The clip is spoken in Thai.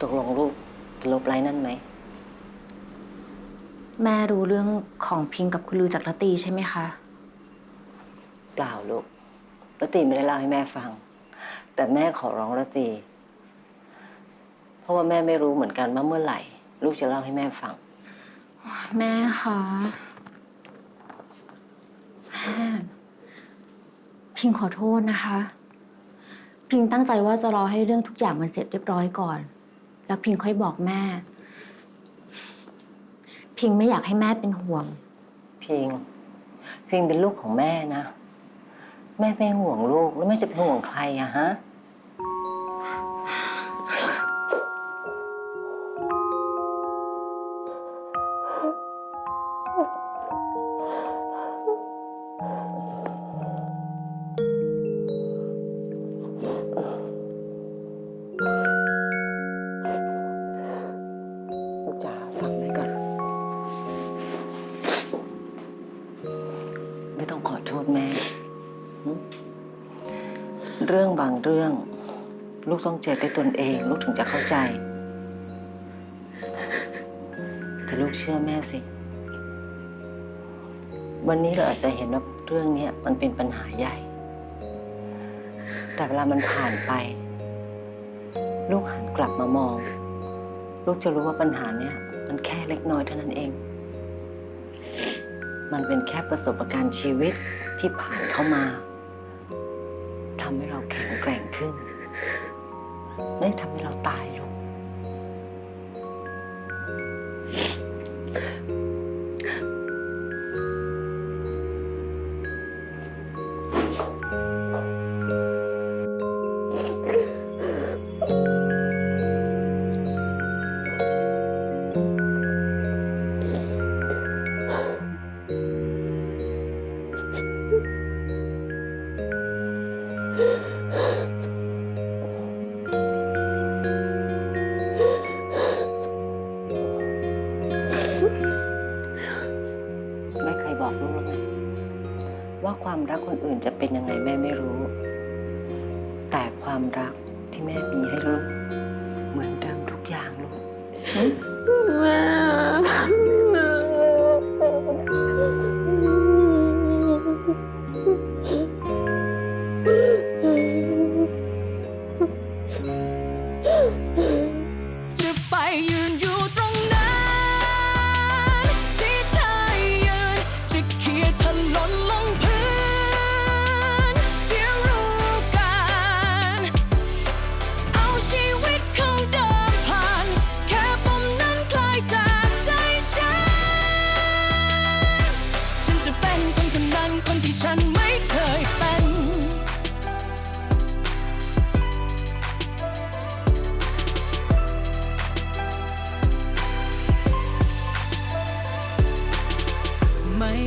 ตกลงลูกจะลบไลน์นั่นไหม แม่รู้เรื่องของพิงกับคุณลือจากรตตีใช่ไหมคะ เปล่าลูกรตีไม่ได้เล่าให้แม่ฟัง แต่แม่ขอร้องรตี เพราะว่าแม่ไม่รู้เหมือนกันว่าเมื่อไหร่ ลูกจะเล่าให้แม่ฟัง แม่คะแม่พิงขอโทษนะคะ พิงตั้งใจว่าจะรอให้เรื่องทุกอย่างมันเสร็จเรียบร้อยก่อน แล้วพิงค่อยบอกแม่ พิงไม่อยากให้แม่เป็นห่วง พิง พิงเป็นลูกของแม่นะ แม่ไม่ห่วงลูกแล้วแม่จะเป็นห่วงใครอะฮะ เรื่องบางเรื่อง ลูกต้องเจอด้วยตนเอง ลูกถึงจะเข้าใจ แต่ลูกเชื่อแม่สิ วันนี้เราอาจจะเห็นว่าเรื่องนี้มันเป็นปัญหาใหญ่ แต่เวลามันผ่านไป ลูกหันกลับมามอง ลูกจะรู้ว่าปัญหาเนี้ยมันแค่เล็กน้อยเท่านั้นเอง มันเป็นแค่ประสบการณ์ชีวิตที่ผ่านเข้ามา ทำให้เราแข็งแกร่งขึ้น ไม่ได้ทำให้เราตายลง ว่าความรักคนอื่นจะเป็นยังไงแม่ไม่รู้ แต่ความรักที่แม่มีให้ลูกเหมือนเดิมทุกอย่างลูกแม่แม่